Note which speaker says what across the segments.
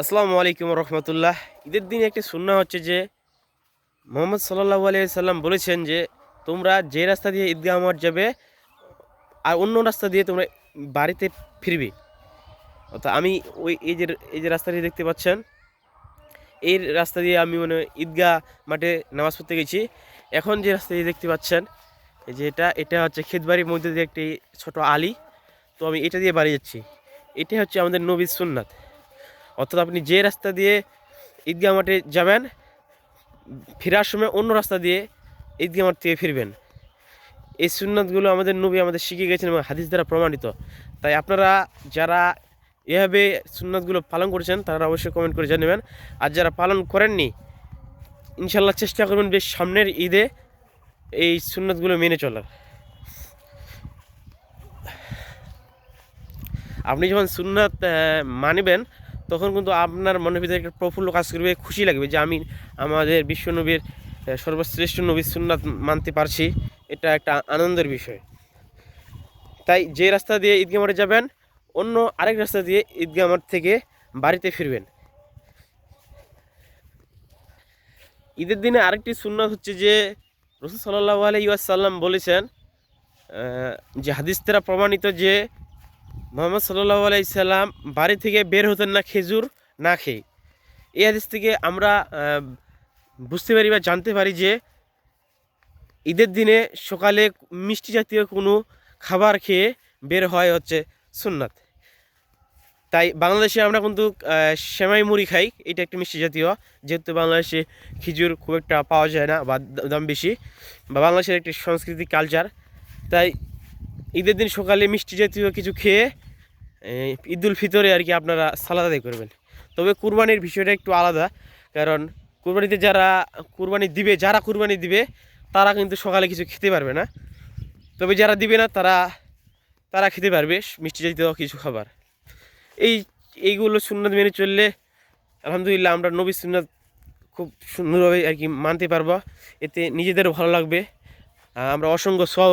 Speaker 1: আসসালামু আলাইকুম রহমতুল্লাহ। ঈদের দিনে একটি সুন্না হচ্ছে যে, মোহাম্মদ সাল্লাহ সাল্লাম বলেছেন যে, তোমরা যে রাস্তা দিয়ে ঈদগাহ মাঠ যাবে, আর অন্য রাস্তা দিয়ে তোমরা বাড়িতে ফিরবে। অর্থাৎ আমি ওই এই যে এই যে রাস্তাটি দেখতে পাচ্ছেন, এই রাস্তা দিয়ে আমি মানে ঈদগাহ মাঠে নামাজ পড়তে গেছি। এখন যে রাস্তা দিয়ে দেখতে পাচ্ছেন, এই যে এটা এটা হচ্ছে ক্ষেতবাড়ির মধ্যে দিয়ে একটি ছোট আলি। তো আমি এটা দিয়ে বাড়ি যাচ্ছি। এটাই হচ্ছে আমাদের নবীর সুন্নাত। অর্থাৎ আপনি যে রাস্তা দিয়ে ঈদগাহ মাঠে যাবেন, ফেরার সময় অন্য রাস্তা দিয়ে ঈদগাহ মাঠ থেকে ফিরবেন। এই সুন্নাতগুলো আমাদের নবী আমাদের শিখে গেছেন এবং হাদিস দ্বারা প্রমাণিত। তাই আপনারা যারা এভাবে সুন্নাতগুলো পালন করেছেন, তারা অবশ্যই কমেন্ট করে জানাবেন আর যারা পালন করেননি ইনশাল্লাহ চেষ্টা করবেন বেশ সামনের ঈদে এই সুন্নাতগুলো মেনে চলার। আপনি যখন সুন্নাত মানবেন তখন কিন্তু আপনার মনের ভিতরে একটা প্রফুল্ল কাজ করবে, খুশি লাগবে যে আমি আমাদের বিশ্বনবীর সর্বশ্রেষ্ঠ নবীর সুন্নাত মানতে পারছি। এটা একটা আনন্দের বিষয়। তাই যে রাস্তা দিয়ে ঈদগাহ মাঠে যাবেন, অন্য আরেক রাস্তা দিয়ে ঈদগাহ মাঠ থেকে বাড়িতে ফিরবেন। ঈদের দিনে আরেকটি সুন্নাত হচ্ছে যে, রসুল সাল্লাহ আলাইসাল্লাম বলেছেন যে হাদিস প্রমাণিত যে মোহাম্মদ সাল্লাহ আলাইসাল্লাম বাড়ি থেকে বের হতেন না, খেজুর না খেয়ে। এই হাদিস থেকে আমরা বুঝতে পারি বা জানতে পারি যে ঈদের দিনে সকালে মিষ্টি জাতীয় কোনো খাবার খেয়ে বের হয় হচ্ছে সুন্নাত। তাই বাংলাদেশে আমরা কিন্তু সেমাই মুড়ি খাই, এটা একটা মিষ্টি জাতীয়। যেহেতু বাংলাদেশে খিজুর খুব একটা পাওয়া যায় না বা দাম বেশি, বা বাংলাদেশের একটি সংস্কৃতি কালচার তাই ঈদের দিন সকালে মিষ্টি জাতীয় কিছু খেয়ে ঈদুল ফিতরে আর কি আপনারা সালাদ আদায় করবেন। তবে কুরবানির বিষয়টা একটু আলাদা, কারণ কুরবানিতে যারা কুরবানি দিবে, যারা কুরবানি দিবে, তারা কিন্তু সকালে কিছু খেতে পারবে না। তবে যারা দিবে না, তারা তারা খেতে পারবে, মিষ্টি জাতীয় কিছু খাবার। এই, এইগুলো সুন্নত মেনে চললে, আলহামদুলিল্লাহ আমরা নবী সুন্নত খুব সুন্দরভাবে আর কি মানতে পারব। এতে নিজেদেরও ভালো লাগবে। আমরা অসংখ্য সব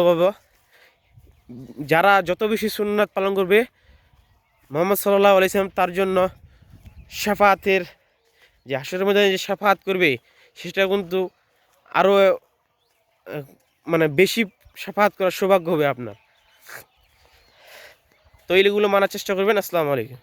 Speaker 1: যারা যত বেশি সুন্নাত পালন করবে মোহাম্মদ সাল্লাহ আলাইসলাম তার জন্য সাফাতের যে হাসরের মধ্যে যে সাফাত করবে, সেটা কিন্তু আরও মানে বেশি সাফাত করার সৌভাগ্য হবে আপনার। তো এইগুলো মানার চেষ্টা করবেন। আসসালামু আলাইকুম।